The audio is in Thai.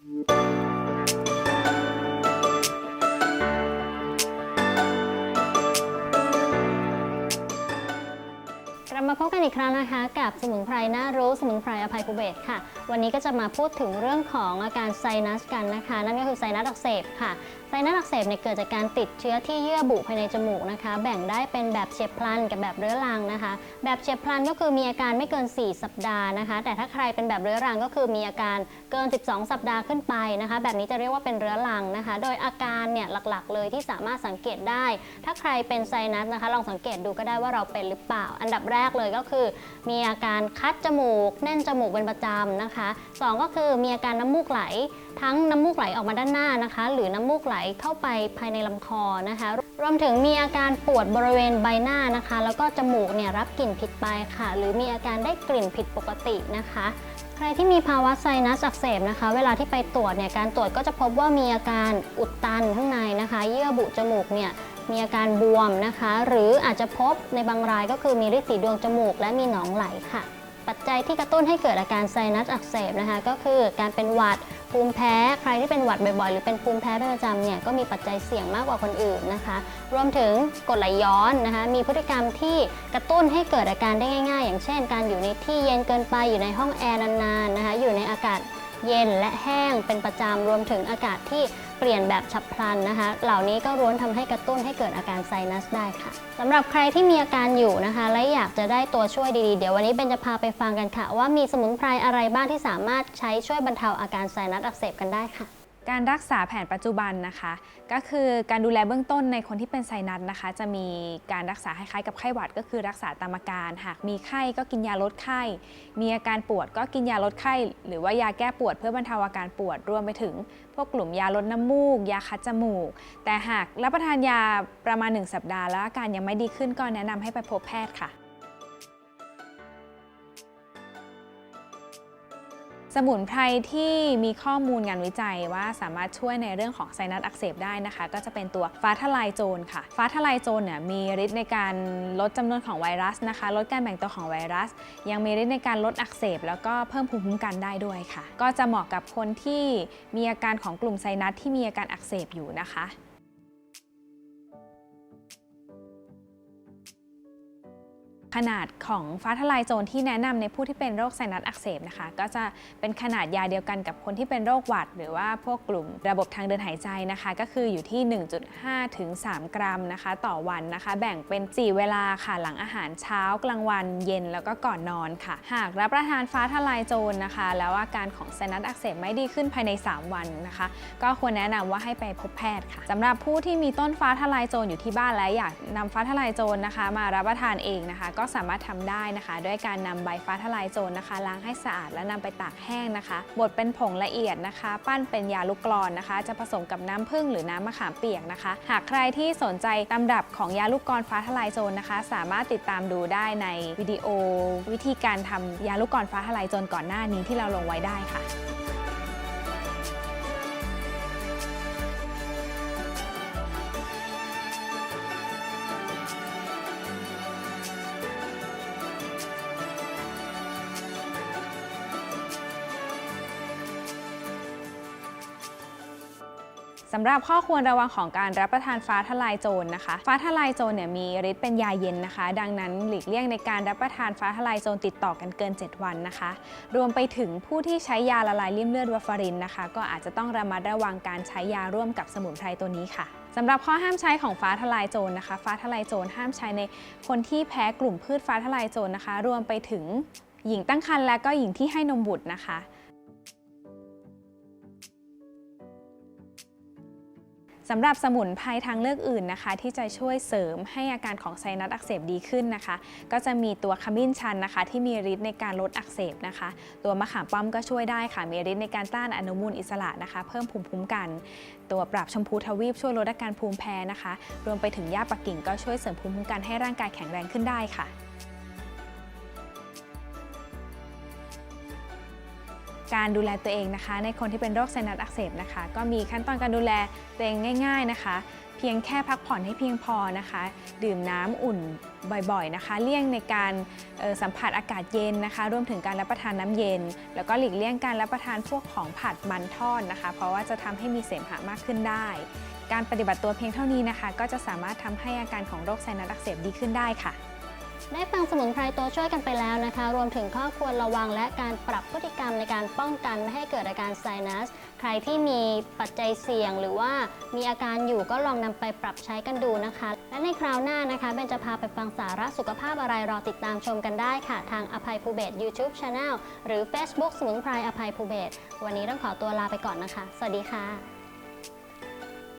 ก อีกครั้งนะคะกับสมุนไพรน่ารู้สมุนไพรอภัยภูเบศค่ะ วันนี้ก็จะมาพูดถึงเรื่องของอาการไซนัสกันนะคะ นั่นก็คือไซนัสอักเสบค่ะไซนัสอักเสบเนี่ยเกิดจากการติดเชื้อที่เยื่อบุภายในจมูกนะคะ แบ่งได้เป็นแบบเฉียบพลันกับแบบเรื้อรังนะคะ แบบเฉียบพลันก็คือมีอาการไม่เกิน 4 สัปดาห์นะคะ แต่ถ้าใครเป็นแบบเรื้อรังก็คือมีอาการเกิน 12 สัปดาห์ขึ้นไปนะคะ แบบนี้จะเรียกว่าเป็นเรื้อรังนะคะ โดยอาการเนี่ยหลักๆ เลยที่สามารถสังเกตได้ ถ้าใครเป็นไซนัสนะคะ ลองสังเกตดูก็ได้ว่าเราเป็นหรือเปล่า อันดับแรกเลยก็คือมีอาการคัดจมูก แน่นจมูกเป็นประจำนะคะสองก็คือมีอาการน้ำมูกไหล ทั้งน้ำมูกไหลออกมาด้านหน้านะคะ หรือน้ำมูกไหลเข้าไปภายในลำคอนะคะ รวมถึงมีอาการปวดบริเวณใบหน้านะคะ แล้วก็จมูกเนี่ยรับกลิ่นผิดไปค่ะ หรือมีอาการได้กลิ่นผิดปกตินะคะใครที่มีภาวะไซนัสอักเสบนะคะ เวลาที่ไปตรวจเนี่ยการตรวจก็จะพบว่ามีอาการอุดตันข้างในนะคะ เยื่อบุจมูกเนี่ย มีอาการบวมนะคะ หรืออาจจะพบในบางรายก็คือมีริดสีดวงจมูก และมีหนองไหลค่ะ ปัจจัยที่กระตุ้นให้เกิดอาการไซนัสอักเสบนะคะ ก็คือการเป็นหวัดภูมิแพ้ใครที่เป็นหวัดบ่อยๆ หรือเป็นภูมิแพ้เป็นประจำเนี่ยก็มีปัจจัยเสี่ยงมากกว่าคนอื่นนะคะ รวมถึงกดไหลย้อนนะคะ มีพฤติกรรมที่กระตุ้นให้เกิดอาการได้ง่าย ๆ อย่างเช่น การอยู่ในที่เย็นเกินไปอยู่ในห้องแอร์นานๆนะคะ อยู่ในอากาศ เย็นและแห้งเป็นประจำรวมถึงอากาศที่เปลี่ยนแบบฉับพลันนะคะ เหล่านี้ก็ล้วนทำให้กระตุ้นให้เกิดอาการไซนัสได้ค่ะสำหรับใครที่มีอาการอยู่นะคะ และอยากจะได้ตัวช่วยดีๆ เดี๋ยววันนี้เบนจะพาไปฟังกันค่ะ ว่ามีสมุนไพรอะไรบ้างที่สามารถใช้ช่วยบรรเทาอาการไซนัสอักเสบกันได้ค่ะ การรักษาแผนปัจจุบันนะคะ ก็คือการดูแลเบื้องต้นในคนที่เป็นไซนัสนะคะ จะมีการรักษาคล้ายๆกับไข้หวัด ก็คือรักษาตามอาการ หากมีไข้ก็กินยาลดไข้ มีอาการปวดก็กินยาลดไข้ หรือว่ายาแก้ปวดเพื่อบรรเทาอาการปวดรวมไปถึง พวกกลุ่มยาลดน้ำมูก ยาคัดจมูก แต่หากรับประทานยาประมาณ 1 สัปดาห์แล้วอาการยังไม่ดีขึ้นก็แนะนำให้ไปพบแพทย์ค่ะ มุนไพรที่มีข้อมูลงานวิจัยว่าสามารถช่วยในเรื่องของไซนัสอักเสบได้นะคะ ก็จะเป็นตัวฟ้าทลายโจรค่ะ ฟ้าทลายโจรเนี่ยมีฤทธิ์ในการลดจำนวนของไวรัสนะคะ ลดการแบ่งตัวของไวรัส ยังมีฤทธิ์ในการลดอักเสบ แล้วก็เพิ่มภูมิคุ้มกันได้ด้วยค่ะ ก็จะเหมาะกับคนที่มีอาการของกลุ่มไซนัสที่มีอาการอักเสบอยู่นะคะ ขนาดของฟ้าทลายโจรที่แนะนำในผู้ที่เป็นโรคไซนัสอักเสบนะคะ ก็จะเป็นขนาดยาเดียวกันกับคนที่เป็นโรคหวัด หรือว่าพวกกลุ่มระบบทางเดินหายใจนะคะ ก็คืออยู่ที่ 1.5 ถึง 3 กรัมนะคะ ต่อวันนะคะ แบ่งเป็น 4 เวลาค่ะ หลังอาหารเช้ากลางวันเย็นแล้วก็ก่อนนอนค่ะ หากรับประทานฟ้าทลายโจรนะคะ แล้วอาการของไซนัสอักเสบไม่ดีขึ้นภายใน 3 วันนะคะ ก็ควรแนะนำว่าให้ไปพบแพทย์ค่ะสำหรับผู้ที่มีต้นฟ้าทลายโจรอยู่ที่บ้านและอยากนำฟ้าทลายโจรนะคะ มารับประทานเองนะคะก็สามารถทำได้นะคะ ด้วยการนำใบฟ้าทลายโจรนะคะ ล้างให้สะอาดและนำไปตากแห้งนะคะบดเป็นผงละเอียดนะคะ ปั้นเป็นยาลูกกรอนนะคะ จะผสมกับน้ำผึ้งหรือน้ำมะขามเปียกนะคะ หากใครที่สนใจตำรับของยาลูกกรอนฟ้าทลายโจรนะคะ สามารถติดตามดูได้ในวิดีโอ วิธีการทำยาลูกกรอนฟ้าทลายโจรก่อนหน้านี้ที่เราลงไว้ได้ค่ะ สำหรับข้อควรระวังของการรับประทานฟ้าทลายโจรนะคะ ฟ้าทลายโจรเนี่ยมีฤทธิ์เป็นยาเย็นนะคะ ดังนั้นหลีกเลี่ยงในการรับประทานฟ้าทลายโจรติดต่อกันเกิน 7 วันนะคะ รวมไปถึงผู้ที่ใช้ยาละลายริ่มเลือดวาฟารินนะคะ ก็อาจจะต้องระมัดระวังการใช้ยาร่วมกับสมุนไพรตัวนี้ค่ะสำหรับข้อห้ามใช้ของฟ้าทลายโจรนะคะ ฟ้าทลายโจรห้ามใช้ในคนที่แพ้กลุ่มพืชฟ้าทลายโจรนะคะ รวมไปถึงหญิงตั้งครรภ์และก็หญิงที่ให้นมบุตรนะคะ สำหรับสมุนไพรทางเลือกอื่นนะคะ ที่จะช่วยเสริมให้อาการของไซนัสอักเสบดีขึ้นนะคะ ก็จะมีตัวขมิ้นชันนะคะ ที่มีฤทธิ์ในการลดอักเสบนะคะ ตัวมะขามป้อมก็ช่วยได้ค่ะ มีฤทธิ์ในการต้านอนุมูลอิสระนะคะ เพิ่มภูมิคุ้มกัน ตัวปราบชมพูทวีปช่วยลดอาการภูมิแพ้นะคะ รวมไปถึงหญ้าปักกิ่งก็ช่วยเสริมภูมิคุ้มกันให้ร่างกายแข็งแรงขึ้นได้ค่ะ การดูแลตัวเองนะคะ ในคนที่เป็นโรคไซนัสอักเสบนะคะ ก็มีขั้นตอนการดูแลตัวเองง่าย ๆนะคะ เพียงแค่พักผ่อนให้เพียงพอนะคะ ดื่มน้ำอุ่นบ่อยๆนะคะ เลี่ยงในการสัมผัสอากาศเย็นนะคะ รวมถึงการรับประทานน้ำเย็น แล้วก็หลีกเลี่ยงการรับประทานพวกของผัดมันทอดนะคะ เพราะว่าจะทำให้มีเสมหะมากขึ้นได้ การปฏิบัติตัวเพียงเท่านี้นะคะ ก็จะสามารถทำให้อาการของโรคไซนัสอักเสบดีขึ้นได้ค่ะ ได้ฟังสมุนไพรตัวช่วยกันไปแล้วนะคะ รวมถึงข้อควรระวังและการปรับพฤติกรรมในการป้องกันไม่ให้เกิดอาการไซนัส ใครที่มีปัจจัยเสี่ยงหรือว่ามีอาการอยู่ก็ลองนำไปปรับใช้กันดูนะคะ และในคราวหน้านะคะเบนจะพาไปฟังสาระสุขภาพอะไรรอติดตามชมกันได้ค่ะ ทางอภัยภูเบศ YouTube Channel หรือ Facebook สมุนไพรอภัยภูเบศ วันนี้ต้องขอตัวลาไปก่อนนะคะ สวัสดีค่ะ